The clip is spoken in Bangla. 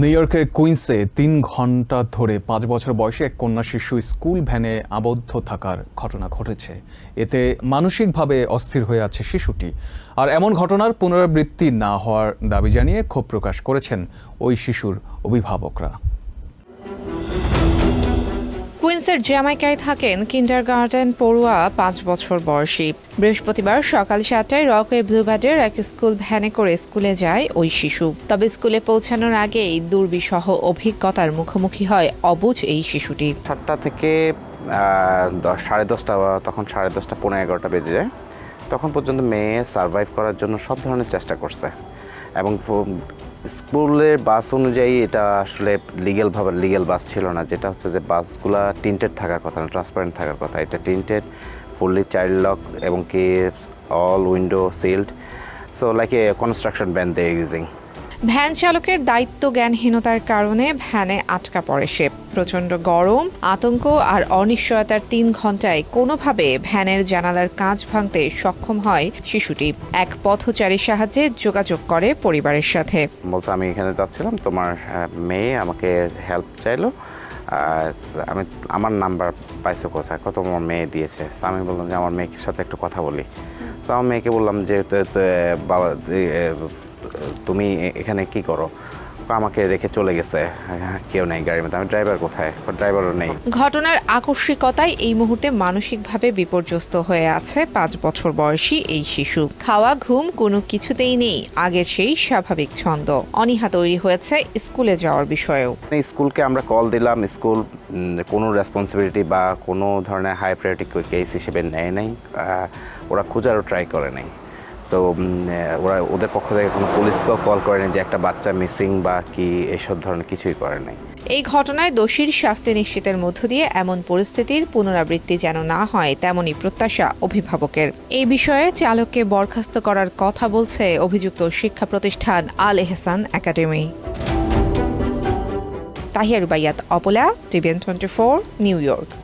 নিউ ইয়র্কের কুইন্সে তিন ঘণ্টা ধরে পাঁচ বছর বয়সে এক কন্যা শিশু স্কুল ভ্যানে আবদ্ধ থাকার ঘটনা ঘটেছে। এতে মানসিকভাবে অস্থির হয়ে আছে শিশুটি। আর এমন ঘটনার পুনরাবৃত্তি না হওয়ার দাবি জানিয়ে ক্ষোভ প্রকাশ করেছেন ওই শিশুর অভিভাবকরা। কুইন্সের জ্যামাইকায় থাকেন কিন্ডারগার্টেন পড়ুয়া পাঁচ বছর বয়সী। বৃহস্পতিবার সকাল সাতটায় রকওয়ে ব্লুবার্ডের এক স্কুল ভ্যানে করে স্কুলে যায় ওই শিশু। তবে স্কুলে পৌঁছানোর আগেই দুর্বিষহ অভিজ্ঞতার মুখোমুখি হয় অবুঝ এই শিশুটি। সাতটা থেকে সাড়ে দশটা, তখন সাড়ে দশটা পনেরো এগারোটা বেজে যায়। তখন পর্যন্ত মেয়ে সার্ভাইভ করার জন্য সব ধরনের চেষ্টা করছে। এবং স্কুলের বাস অনুযায়ী এটা আসলে লিগেলভাবে লিগেল বাস ছিল না। যেটা হচ্ছে যে বাসগুলো টিন্টেড থাকার কথা না ট্রান্সপারেন্ট থাকার কথা। এটা টিন্টেড ফুললি চাইল্ড লক এবং কি all window sealed so like a construction band they using van চালকের দায়িত্ব জ্ঞানহীনতার কারণে ভ্যানে আটকা পড়ে সে। প্রচণ্ড গরম, আতঙ্ক আর অনিশ্চয়তার তিন ঘন্টায় কোনোভাবে ভ্যানের জানালার কাঁচ ভাঙতে সক্ষম হয় শিশুটি। এক পথচারীর সাহায্যে যোগাযোগ করে পরিবারের সাথে। বলছে, আমি এখানে যাচ্ছিলাম, তোমার মেয়ে আমাকে হেল্প চাইলো। আমি, আমার নাম্বার পাইছো কোথায়? কত আমার মেয়ে দিয়েছে? আমি বললাম যে, আমার মেয়ের সাথে একটু কথা বলি। তো আমার মেয়েকে বললাম যে বাবা তুমি এখানে কি করো? আমাকে রেখে চলে গেছে। কেউ নেই গাড়ির মধ্যে। আমি ড্রাইভার কোথায়? ড্রাইভারও নেই। ঘটনার আকস্মিকতায় এই মুহূর্তে মানসিকভাবে বিপর্যস্ত হয়ে আছে পাঁচ বছর বয়সী এই শিশু। খাওয়া ঘুম কোনো কিছুতেই নেই। আগের সেই স্বাভাবিক ছন্দ। অনীহা তৈরি হয়েছে স্কুলে যাওয়ার বিষয়েও। মানে স্কুলকে আমরা কল দিলাম। স্কুল কোনো রেসপন্সিবিলিটি বা কোনো ধরনের হাই প্রায়োরিটি কেস হিসেবে নেয় নাই। ওরা খোঁজারও ট্রাই করে নাই। তো ওরা ওদের পক্ষ থেকে কোনো পুলিশকেও কল করেনি যে একটা বাচ্চা মিসিং বা কি এসব ধরনের কিছুই করে নাই। এই ঘটনায় দোষীর শাস্তি নিশ্চিতের মধ্য দিয়ে এমন পরিস্থিতির পুনরাবৃত্তি যেন না হয়, তেমনই প্রত্যাশা অভিভাবকের। এই বিষয়ে চালককে বরখাস্ত করার কথা বলছে অভিযুক্ত শিক্ষা প্রতিষ্ঠান Al Ehsan academy. Tahiya Rubaiyat, Apala, TVN twenty four, New York.